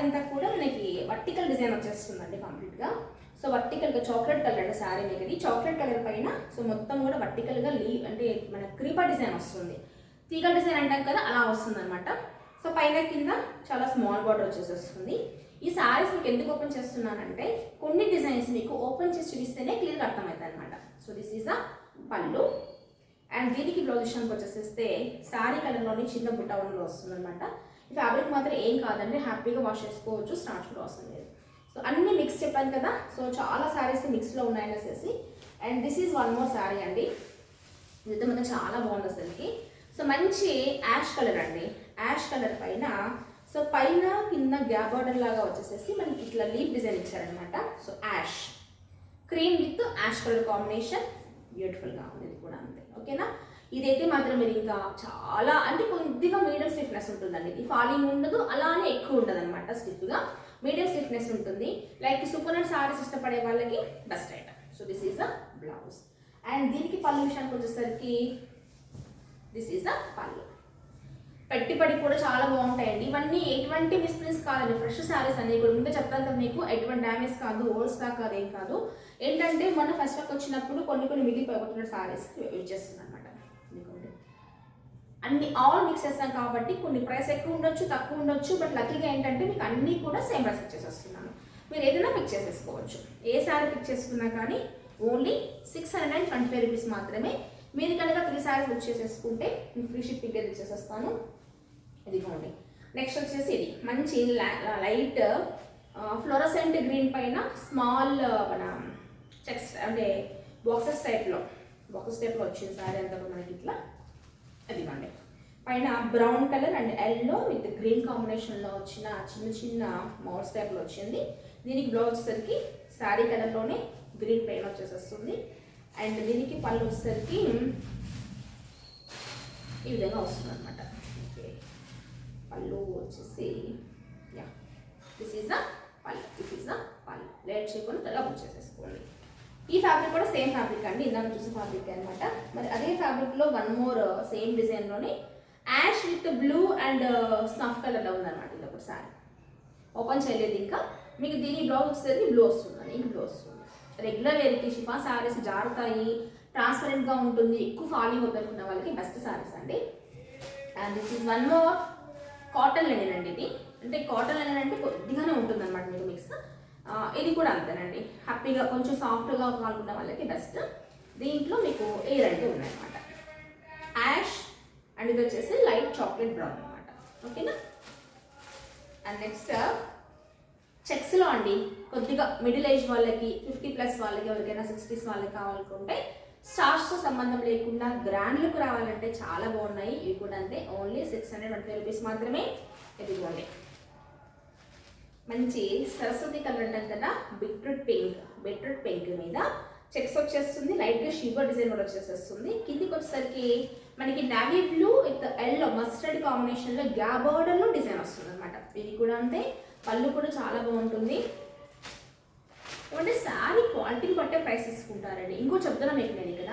అంతా కూడా మనకి వర్టికల్ డిజైన్ వచ్చేస్తుందండి కంప్లీట్గా. సో వర్టికల్గా చాక్లెట్ కలర్ శారీ మీకు ఇది చాక్లెట్ కలర్ పైన సో మొత్తం కూడా వర్టికల్గా లీవ్ అంటే మన క్రీపా డిజైన్ వస్తుంది. తీగ డిజైన్ అంటాం కదా అలా వస్తుంది అనమాట సో పైన కింద చాలా స్మాల్ బార్డర్ వచ్చేసేస్తుంది. ఈ శారీస్ మీకు ఎందుకు ఓపెన్ చేస్తున్నానంటే కొన్ని డిజైన్స్ మీకు ఓపెన్ చేసి చూపిస్తేనే క్లియర్గా అర్థమవుతాయి అనమాట సో దిస్ ఈజ్ అ పళ్ళు. అండ్ దీనికి బ్లౌజ్ విషయానికి వచ్చేసేస్తే శారీ కలర్లోని చిన్న బుట్ట వన్లో వస్తుంది అనమాట ఫ్యాబ్రిక్ మాత్రం ఏం కాదండి హ్యాపీగా వాష్ చేసుకోవచ్చు స్టార్చ్ కూడా అవసరం లేదు. సో అన్ని మిక్స్ చెప్పాను కదా సో చాలా శారీస్ మిక్స్లో ఉన్నాయనేసి and this is one more sari అండి. ఇదైతే మనకు చాలా బాగుంది అసలుకి. సో మంచి యాష్ కలర్ అండి. యాష్ కలర్ పైన సో పైన కింద గ్యాప్ బార్డర్ లాగా వచ్చేసేసి మనకి ఇట్లా లీప్ డిజైన్ ఇచ్చారనమాట so ash. Cream with ash colour combination. బ్యూటిఫుల్గా ఉంది ఇది కూడా అంతే. ఓకేనా? ఇదైతే మాత్రం మీరు ఇంకా చాలా అంటే కొద్దిగా మీడియం స్టిఫ్నెస్ ఉంటుందండి. ఇది ఫాలింగ్ ఉండదు అలానే ఎక్కువ ఉండదు అనమాట స్టిఫ్గా మీడియం స్టిఫ్నెస్ ఉంటుంది. లైక్ సూపర్ అండ్ సారీస్ ఇష్టపడే వాళ్ళకి best item so this is a blouse and దీనికి పళ్ళు విషయానికి వచ్చేసరికి దిస్ ఈజ్ ద పళ్ళు పెట్టుబడి కూడా చాలా బాగుంటాయండి. ఇవన్నీ ఎటువంటి మిస్ప్రిన్స్ కాదండి. ఫ్రెష్ శారీస్ అనేవి కూడా ముందే చెప్తాను కదా మీకు. ఎటువంటి డ్యామేజ్ కాదు ఓల్డ్ స్టాక్ కాదు ఏం కాదు. ఏంటంటే మొన్న ఫస్ట్ వర్క్ వచ్చినప్పుడు కొన్ని కొన్ని మిగిలిపోయి శారీస్ యూజ్ చేస్తున్నాను అన్ని ఆల్ మిక్స్ చేస్తాం కాబట్టి కొన్ని ప్రైస్ ఎక్కువ ఉండొచ్చు తక్కువ ఉండొచ్చు బట్ లక్కీగా ఏంటంటే మీకు అన్నీ కూడా సేమ్ ప్రైస్ ఇచ్చేసేస్తున్నాను మీరు ఏదైనా పిక్ చేసేసుకోవచ్చు. ఏ శారీ పిక్ చేసుకున్నా కానీ only six hundred and twenty five rupees మాత్రమే. మీరు కనుక త్రీ శారీస్ బుక్ చేసేసుకుంటే ఫ్రీ షిప్పింగ్ అయితే ఇచ్చేసేస్తాను ఇదిగోండి. నెక్స్ట్ వచ్చేసి ఇది. మంచి లైట్ ఫ్లోరసెంట్ గ్రీన్ పైన స్మాల్ మన చెక్స్ అంటే బాక్సెస్ టైప్లో బాక్సెస్ టైప్లో వచ్చింది సారీ అంతా మనకి ఇట్లా అదిగోండి పైన brown colour and yellow with green కాంబినేషన్లో వచ్చిన చిన్న చిన్న మౌల్స్ టైప్లో వచ్చింది. దీనికి బ్లౌజ్ వచ్చేసరికి శారీ కలర్లోనే గ్రీన్ పెయిన్ వచ్చేసేస్తుంది. అండ్ దీనికి పళ్ళు వచ్చేసరికి ఈ విధంగా వస్తుంది అనమాట ఓకే. పళ్ళు వచ్చేసి yeah this is the pallu this is the pallu late చేయకుండా త్వరగా బుక్ చేసేసుకోండి ఈ ఫ్యాబ్రిక్ కూడా సేమ్ ఫ్యాబ్రిక్ అండి. ఇందాక చూసిన ఫ్యాబ్రిక్ అనమాట మరి అదే ఫ్యాబ్రిక్లో one more same డిజైన్లోనే ash with blue and snuff కలర్లో ఉందన్నమాట ఇది ఒకటి సారీ ఓపెన్ చేయలేదు ఇంకా. మీకు దీని బ్లౌజ్ వచ్చేది బ్లూ వస్తుంది. ఇంక బ్లూ వస్తుంది. రెగ్యులర్ వేర్కి షిఫా శారీస్ జారుతాయి. ట్రాన్స్పరెంట్గా ఉంటుంది. ఎక్కువ ఫాలింగ్ వద్దనుకున్న వాళ్ళకి బెస్ట్ శారీస్ అండి. And this is one more cotton linen అండి ఇది. అంటే కాటన్ లెనిన్ అంటే కొద్దిగానే ఉంటుంది అనమాట మీకు మిక్స్ ఇది కూడా అంతేనండి. హ్యాపీగా కొంచెం సాఫ్ట్గా కావాలనుకున్న వాళ్ళకి బెస్ట్ దీంట్లో మీకు ఏ రెండు ఉన్నాయన్నమాట. యాష్ అండ్ ఇది వచ్చేసి లైట్ చాక్లెట్ బ్రౌన్ అనమాట ఓకేనా అండ్ నెక్స్ట్ చెక్స్లో అండి కొద్దిగా మిడిల్ ఏజ్ వాళ్ళకి ఫిఫ్టీ ప్లస్ వాళ్ళకి ఎవరికైనా సిక్స్టీస్ వాళ్ళకి కావాలనుకుంటే స్టార్స్తో సంబంధం లేకుండా గ్రాండ్లకు రావాలంటే చాలా బాగున్నాయి. ఇవి కూడా అంతే. Only six hundred twenty rupees మాత్రమే ఇదిగోండి మంచి సరస్వతి కలర్ అంటాం కదా బీట్రూట్ పింక్ బీట్రూట్ పింక్ మీద. చెక్స్ వచ్చేస్తుంది లైట్గా షివర్ డిజైన్ కూడా వచ్చేసేస్తుంది కిందికి వచ్చేసరికి మనకి navy blue with yellow mustard కాంబినేషన్లో గ్యాబర్డర్లో డిజైన్ వస్తుంది అనమాట ఇది కూడా అంతే పళ్ళు కూడా చాలా బాగుంటుంది. ఏమంటే శారీ క్వాలిటీని బట్టే ప్రైస్ తీసుకుంటారండి. ఇంకో చెప్తున్నా మీకు నేను ఇక్కడ.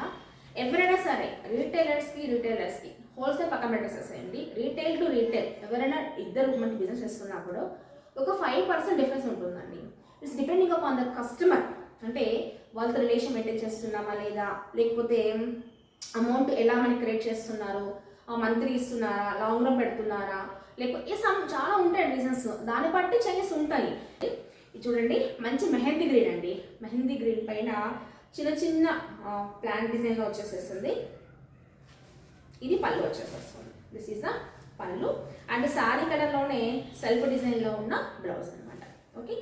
ఎవరైనా సరే రీటైలర్స్కి రీటైలర్స్కి హోల్సేల్ పక్కన పెట్టేసేసేయండి. రీటైల్ టు రీటైల్ ఎవరైనా ఇద్దరు మనకి బిజినెస్ చేస్తున్నప్పుడు ఒక ఫైవ్ పర్సెంట్ డిఫరెన్స్ ఉంటుందండి. It's depending upon the customer అంటే వాళ్ళతో రిలేషన్ మెయింటైన్ చేస్తున్నామా లేదా? లేకపోతే అమౌంట్ ఎలా మనకి క్రియేట్ చేస్తున్నారు? మంత్లీ ఇస్తున్నారా? లాంగ్ రన్ పెడుతున్నారా? లేకపోతే సమ్ చాలా ఉంటాయి రీజన్స్ దాన్ని బట్టి చేంజెస్ ఉంటాయి. చూడండి మంచి మెహందీ గ్రీన్ అండి. మెహందీ గ్రీన్ పైన చిన్న చిన్న ప్లాంట్ డిజైన్గా వచ్చేసేస్తుంది ఇది పళ్ళు వచ్చేసేస్తుంది. దిస్ ఈస్ ద పళ్ళు అండ్ శారీ కలర్లోనే సెల్ఫ్ డిజైన్లో ఉన్న బ్లౌజ్ అనమాట ఓకే?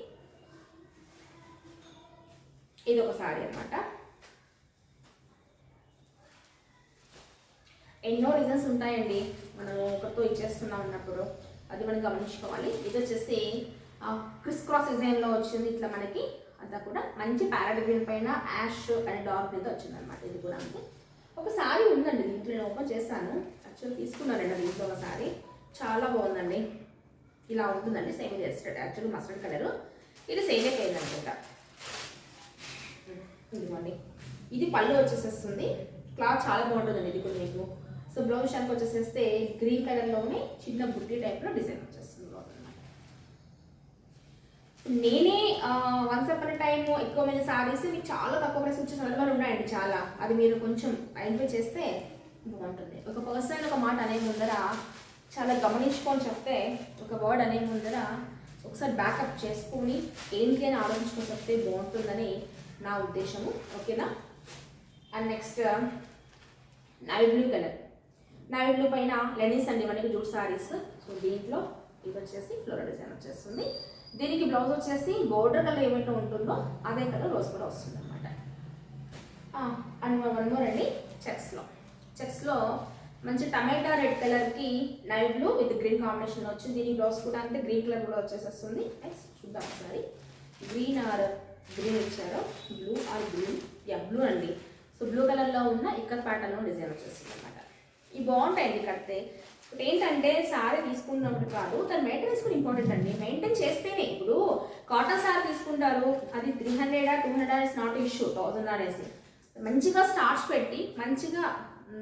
ఇది ఒక శారీ అనమాట ఎన్నో రీజన్స్ ఉంటాయండి. మనం ఒకరితో ఇచ్చేస్తున్నాం ఉన్నప్పుడు అది మనం గమనించుకోవాలి. ఇది వచ్చేసి క్రిస్ క్రాస్ డిజైన్లో వచ్చింది. ఇట్లా మనకి అంతా కూడా మంచి ప్యారెట్ గ్రీన్ పైన యాష్ అండ్ డార్క్ మీద వచ్చింది అనమాట ఇది కూడా. ఒక సారీ ఉందండి దీంట్లో నేను ఓపెన్ చేశాను. యాక్చువల్ తీసుకున్నానండి ఇంకొకసారి చాలా బాగుందండి. ఇలా ఉంటుందండి సేమ్ చేస్తాడు యాక్చువల్ మస్టర్డ్ కలర్ ఇది సేమ్ అయిపోయింది అనుకుంటా. ఇదిగోండి. ఇది పళ్ళు వచ్చేసేస్తుంది. క్లాత్ చాలా బాగుంటుందండి ఇది కూడా మీకు. సో బ్లౌజ్ షాంక్ వచ్చేసేస్తే గ్రీన్ కలర్లోనే చిన్న బుట్టి టైప్లో డిజైన్ వచ్చేస్తుంది నేనే వన్స్ అప్పర్ టైమ్ ఎక్కువ మంది సారీస్ మీకు చాలా తక్కువ ప్రైస్ వచ్చే సందర్భాలు ఉన్నాయండి చాలా. అది మీరు కొంచెం ఐడెంటిఫై చేస్తే బాగుంటుంది ఒక పర్సన్ ఒక మాట అనే ముందర చాలా గమనించుకొని చెప్తే ఒక వర్డ్ అనే ముందర ఒకసారి బ్యాకప్ చేసుకొని ఏంటి అని ఆలోచించుకొని చెప్తే బాగుంటుందని నా ఉద్దేశము. ఓకేనా? And next navy blue colour navy blue పైన లెనిన్స్ అండి మనకి జూట్ సారీస్ సో దీంట్లో ఇది వచ్చేసి ఫ్లోరల్ డిజైన్ వచ్చేస్తుంది. దీనికి బ్లౌజ్ వచ్చేసి బోర్డర్ కలర్ ఏమైతే ఉంటుందో అదే కలర్ రోజు కూడా వస్తుంది అనమాట అండ్ వన్ మోర్ అండి చెక్స్లో చెక్స్లో మంచి టమాటా రెడ్ కలర్కి navy blue with green combination వచ్చింది. దీని బ్లౌజ్ కూడా అంటే గ్రీన్ కలర్ కూడా వచ్చేసేస్తుంది. నెక్స్ట్ చూద్దాం ఒకసారి. గ్రీన్ ఆర్ గ్రీన్ ఇచ్చారు? Blue or green yeah blue అండి. సో బ్లూ కలర్లో ఉన్న ఇక్కడ ప్యాటర్న్లో డిజైన్ వచ్చేస్తుంది అనమాట ఇవి బాగుంటాయండి కడితే. ఇప్పుడు ఏంటంటే సారీ తీసుకున్నప్పుడు కాదు దాని మెయింటెనెన్స్ కూడా ఇంపార్టెంట్ అండి. మెయింటైన్ చేస్తేనే. ఇప్పుడు కాటన్ సారీ తీసుకుంటారు. అది త్రీ హండ్రెడ్ టూ హండ్రెడా ఇస్ నాట్ ఇష్యూ థౌసండ్ అనేసి మంచిగా స్టార్ట్స్ పెట్టి మంచిగా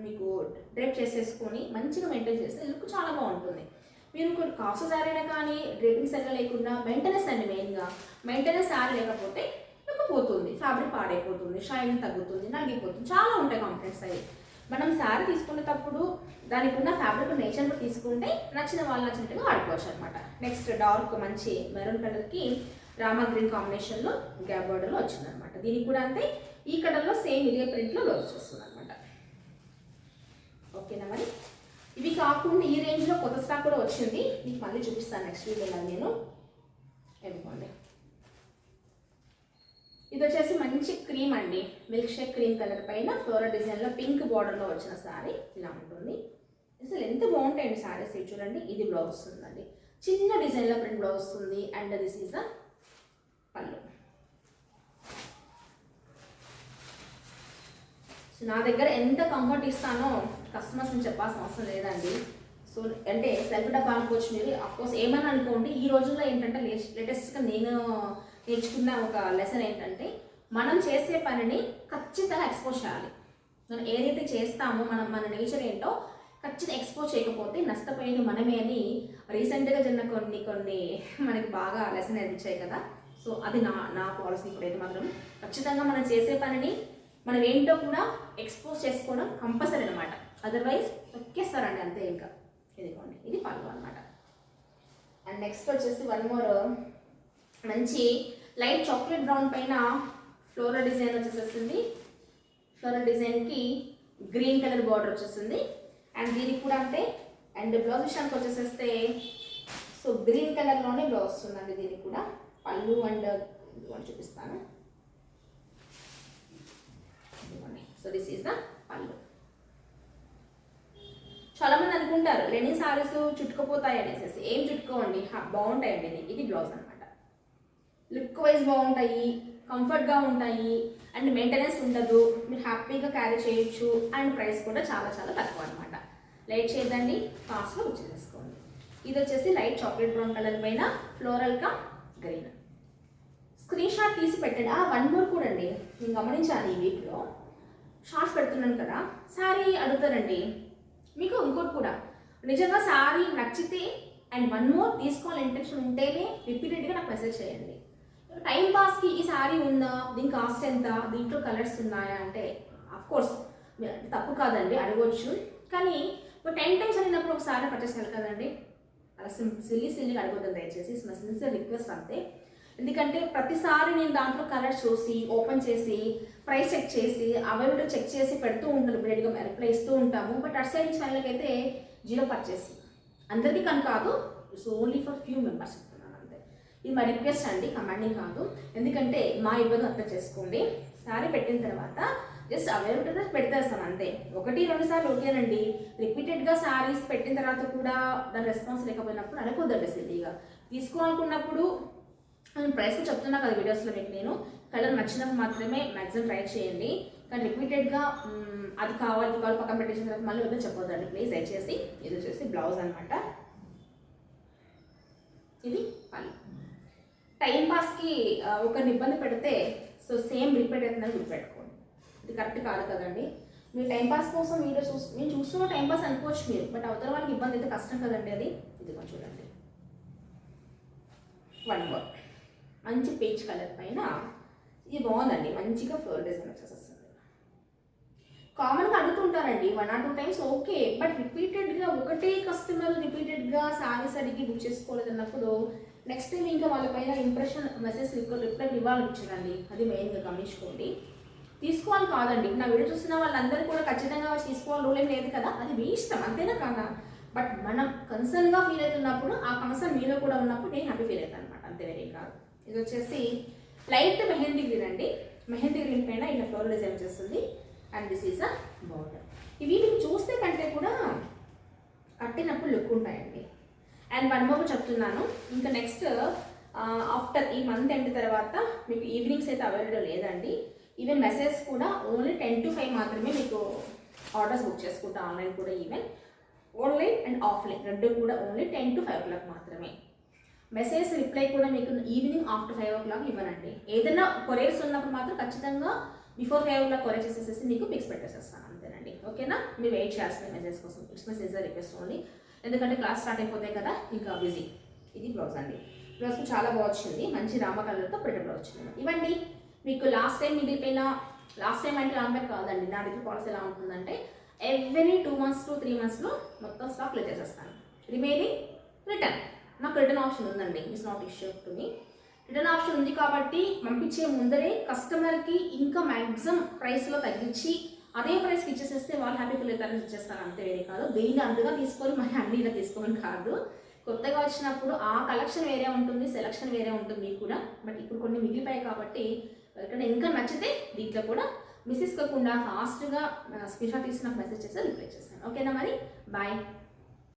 మీకు డ్రేప్ చేసేసుకొని మంచిగా మెయింటైన్ చేస్తే లుక్ చాలా బాగుంటుంది. మీరు కొన్ని కాస్ట్ సారీనే కానీ డ్రేపింగ్ సరిగా లేకుండా మెయింటెనెన్స్ అండి మెయిన్గా. మెయింటెనెన్స్ సారీ లేకపోతే లుక్ పోతుంది ఫ్యాబ్రిక్ పాడైపోతుంది షైన్ తగ్గుతుంది నలిగిపోతుంది చాలా ఉంటాయి కాంప్లెంట్స్ అవి. మనం శారీ తీసుకునేటప్పుడు దానికి ఉన్న ఫ్యాబ్రిక్ నేచర్ తీసుకుంటే నచ్చిన వాళ్ళు నచ్చినట్టుగా వాడుకోవచ్చు అనమాట నెక్స్ట్ డార్క్ మంచి మెరూన్ కలర్కి రామా గ్రీన్ కాంబినేషన్లో గ్యాప్ బార్డర్లో వచ్చిందనమాట దీనికి కూడా అంతే ఈ కలర్లో సేమ్ ఇదే ప్రింట్లో బ్లౌజ్ వస్తుంది ఓకేనా మరి? ఇవి కాకుండా ఈ రేంజ్లో కొత్త స్టాక్ కూడా వచ్చింది. మీకు మళ్ళీ చూపిస్తాను నెక్స్ట్ వీడియోలో నేను. ఎందుకోండి ఇది వచ్చేసి మంచి క్రీమ్ అండి. మిల్క్ షేక్ క్రీమ్ కలర్ పైన ఫ్లోరల్ డిజైన్లో పింక్ బార్డర్లో వచ్చిన సారీ ఇలా ఉంటుంది. అసలు ఎంత బాగుంటాయండి సారీస్ ఇవి చూడండి. ఇది బ్లౌజ్ వస్తుందండి చిన్న డిజైన్లో ప్రింట్ బ్లౌజ్ వస్తుంది అండ్ దిస్ ఈజ్ ద పళ్ళు. నా దగ్గర ఎంత కంఫర్ట్ ఇస్తానో కస్టమర్స్ని చెప్పాల్సిన అవసరం లేదండి. సో అంటే సెల్ఫ్ డబ్బా అనుకోవచ్చు మీరు. అఫ్కోర్స్ ఏమైనా అనుకోండి ఈ రోజుల్లో ఏంటంటే లేటెస్ట్గా నేను నేర్చుకున్న ఒక లెసన్ ఏంటంటే మనం చేసే పనిని ఖచ్చితంగా ఎక్స్పోజ్ చేయాలి. మనం ఏదైతే చేస్తామో మనం మన నేచర్ ఏంటో ఖచ్చితంగా ఎక్స్పోజ్ చేయకపోతే నష్టపోయేది మనమే అని రీసెంట్గా జరిగిన కొన్ని కొన్ని మనకి బాగా లెసన్ అనిపించాయి కదా. సో అది నా నా పాలసీ ఇప్పుడైతే మాత్రం. ఖచ్చితంగా మనం చేసే పనిని మనం ఏంటో కూడా ఎక్స్పోజ్ చేసుకోవడం కంపల్సరీ అనమాట అదర్వైజ్ తొక్కేస్తారండి అంతే ఇంకా. ఇదిగోండి ఇది పళ్ళు అనమాట అండ్ నెక్స్ట్ వచ్చేసి వన్ మోర్ మంచి లైట్ చాక్లెట్ బ్రౌన్ పైన ఫ్లోరల్ డిజైన్ వచ్చేసేస్తుంది. ఫ్లోరల్ డిజైన్కి గ్రీన్ కలర్ బార్డర్ వచ్చేస్తుంది. అండ్ దీనికి కూడా అంతే. అండ్ బ్లౌజ్ విషయానికి వచ్చేసేస్తే సో గ్రీన్ కలర్లోనే బ్లౌజ్ వస్తుందండి దీనికి కూడా. పళ్ళు అండ్ ఇదిగోండి చూపిస్తాను ఇదిగోండి సో దిస్ ఈస్ ద పళ్ళు. చాలా మంది అనుకుంటారు లెనిన్ సారీస్ చుట్టుకుపోతాయి అనేసి ఏం చుట్టుకోవండి? బాగుంటాయండి ఇది. ఇది బ్లౌజ్ అనమాట లుక్ వైజ్ బాగుంటాయి కంఫర్ట్గా ఉంటాయి అండ్ మెయింటెనెన్స్ ఉండదు మీరు హ్యాపీగా క్యారీ చేయొచ్చు అండ్ ప్రైస్ కూడా చాలా చాలా తక్కువ అనమాట లైట్ చేయదండి ఫాస్ట్గా వచ్చేసుకోండి ఇది వచ్చేసి లైట్ చాక్లెట్ బ్రౌన్ కలర్ పైన ఫ్లోరల్గా గ్రీన్ స్క్రీన్ షాట్ తీసి పెట్టండి. ఆ వన్ మోర్ కూడా అండి నేను గమనించాను ఈ వీక్లో. షార్ట్స్ పెడుతున్నాను కదా శారీ అడుగుతారండి మీకు ఇంకోటి కూడా నిజంగా శారీ నచ్చితే అండ్ వన్ మోర్ తీసుకోవాలి ఇంటెన్షన్ ఉంటేనే రిపీటెడ్గా నాకు మెసేజ్ చేయండి. టైం పాస్కి ఈ శారీ ఉందా దీని కాస్ట్ ఎంత దీంట్లో కలర్స్ ఉన్నాయా అంటే కోర్స్ తప్పు కాదండి అడగవచ్చు కానీ ఇప్పుడు టెన్ టైమ్స్ అడిగినప్పుడు ఒక సారీ పర్చేస్ కదండి. అలా సిల్లీ సిల్లీగా అడగొద్దు దయచేసి. మా సిన్సియర్ రిక్వెస్ట్ అంతే. ఎందుకంటే ప్రతిసారి నేను దాంట్లో కలర్స్ చూసి ఓపెన్ చేసి ప్రైస్ చెక్ చేసి అవైలబిలిటీ చెక్ చేసి పెడుతూ ఉంటాను. బ్రెడ్గా రిప్లై ఇస్తూ ఉంటాము. బట్ అటు సైడ్ ఛానల్కి అయితే జీరో పర్చేస్. అందరికీ కానీ కాదు. It's only for few members చెప్తున్నాను అంతే. ఇది మా రిక్వెస్ట్ అండి. కమాండింగ్ కాదు. ఎందుకంటే మా ఇబ్బంది అర్థం చేసుకోండి. సారీ పెట్టిన తర్వాత జస్ట్ అవైలబిలిటీ పెట్టేస్తాను అంతే. ఒకటి రెండు సార్లు ఓకేనండి. రిపీటెడ్గా సారీస్ పెట్టిన తర్వాత కూడా దాని రెస్పాన్స్ లేకపోయినప్పుడు అనుకోద్దండి సిల్లీగా తీసుకోవాలనుకున్నప్పుడు నేను ప్రైస్ చెప్తున్నా కదా వీడియోస్లో మీకు నేను. కలర్ నచ్చినప్పుడు మాత్రమే మ్యాక్సిమం ట్రై చేయండి. కానీ రిపీటెడ్గా అది కావాలి కావాలి పక్కన పెట్టేసిన తర్వాత మళ్ళీ వద్దని చెప్పొద్దండి. ప్లీజ్ దయచేసి ఇది వచ్చేసి బ్లౌజ్ అనమాట ఇది పళ్ళు. టైం పాస్కి ఒకరిని ఇబ్బంది పెడితే సో సేమ్ రిపీట్ అవుతుందని గుర్తుపెట్టుకోండి. ఇది కరెక్ట్ కాదు కదండి. మీరు టైంపాస్ కోసం వీడియో చూస్ మీరు చూస్తున్న టైంపాస్ అనుకోవచ్చు మీరు బట్ అవతల వాళ్ళకి ఇబ్బంది అయితే కష్టం కదండి అది. ఇది కొంచెం చూడండి. వన్ వర్క్ మంచి పేజ్ కలర్ పైన ఇది బాగుందండి. మంచిగా ఫ్లోర్ డిజైన్ వచ్చేసేస్తుంది కామన్గా అడుగుతుంటారండి. One or two times okay but రిపీటెడ్గా ఒకటే కస్టమర్ రిపీటెడ్గా సారీస్ అడిగి బుక్ చేసుకోలేదు అన్నప్పుడు నెక్స్ట్ టైం ఇంకా వాళ్ళపైన ఇంప్రెషన్ మెసేజ్ రిప్లై ఇవ్వాలనిపించదండి. అది మెయిన్గా గమనించుకోండి. తీసుకోవాలి కాదండి. నా వీడియో చూసిన వాళ్ళందరూ కూడా ఖచ్చితంగా వచ్చి తీసుకోవాలి రూల్ ఏం లేదు కదా. అది మీ ఇష్టం. అంతేనా కాదా? బట్ మనం కన్సర్న్గా ఫీల్ అవుతున్నప్పుడు ఆ కన్సర్న్ మీలో కూడా ఉన్నప్పుడు నేను హ్యాపీ ఫీల్ అవుతాను అనమాట అంతే వేరే కాదు. ఇది వచ్చేసి లైట్ మెహందీ గ్రీన్ అండి మెహందీ గ్రీన్ పైన ఇలా ఫ్లోర్ డిజైన్ వచ్చేస్తుంది and this is a border ఇవి మీకు చూస్తే కంటే కూడా కట్టినప్పుడు లుక్ ఉంటాయండి. అండ్ వన్ మోర్ చెప్తున్నాను. ఇంకా నెక్స్ట్ ఆఫ్టర్ ఈ మంత్ ఎండ్ తర్వాత మీకు ఈవినింగ్స్ అయితే అవైలబుల్ లేదండి. ఈవెన్ మెసేజ్ కూడా ఓన్లీ టెన్ టు ఫైవ్ మాత్రమే మీకు ఆర్డర్స్ బుక్ చేసుకుంటా ఆన్లైన్ కూడా ఈవెన్ ఆన్లైన్ అండ్ ఆఫ్లైన్ రెండు కూడా only ten to five o'clock మాత్రమే. మెసేజ్ రిప్లై కూడా మీకు evening after five o'clock ఇవ్వనండి. ఏదైనా కొరియర్స్ ఉన్నప్పుడు మాత్రం ఖచ్చితంగా before five o'clock courier చేసేసేసి మీకు పిక్స్ పెట్టేసేస్తాను అంతేనండి. ఓకేనా? మీరు వెయిట్ చేస్తున్న మెసేజ్ కోసం ఇట్స్ మెసేజ్ రిక్వెస్ట్ ఓన్లీ ఎందుకంటే క్లాస్ స్టార్ట్ అయిపోతాయి కదా ఇంకా బిజీ ఇది బ్లౌజ్ అండి. బ్లౌజ్ చాలా బాగా వచ్చింది. మంచి రామ కలర్తో ప్రింట్ బ్లౌజ్ వచ్చింది. ఇవ్వండి. మీకు లాస్ట్ టైం మిగిలిపోయిన లాస్ట్ టైం అంటే రామ్ కాదండి. నా దగ్గర పాలసీ ఎలా ఉంటుందంటే every two months to three మంత్స్లో మొత్తం స్టాక్ క్లియర్ చేసేస్తాను. రిమైనింగ్ రిటర్న్ నాకు రిటర్న్ ఆప్షన్ ఉందండి it's not issue to me return option ఉంది కాబట్టి పంపించే ముందరే కస్టమర్కి ఇంకా మ్యాక్సిమం ప్రైస్లో తగ్గించి అదే ప్రైస్కి ఇచ్చేసేస్తే వాళ్ళు హ్యాపీ ఫీల్ అవుతారని ఇచ్చేస్తారు. అంతే వేరే కాదు. దేన్ని అందుగా తీసుకొని మరి అన్ని ఇలా తీసుకోమని కాదు. కొత్తగా వచ్చినప్పుడు ఆ కలెక్షన్ వేరే ఉంటుంది సెలక్షన్ వేరే ఉంటుంది మీకు కూడా. బట్ ఇప్పుడు కొన్ని మిగిలిపోయాయి కాబట్టి ఇక్కడ ఇంకా నచ్చితే దీంట్లో కూడా మిస్ చేసుకోకుండా ఫాస్ట్గా స్క్రీన్ షాట్ తీసి నాకు మెసేజ్ చేస్తే రిప్లై చేస్తాను. ఓకేనా మరి? బాయ్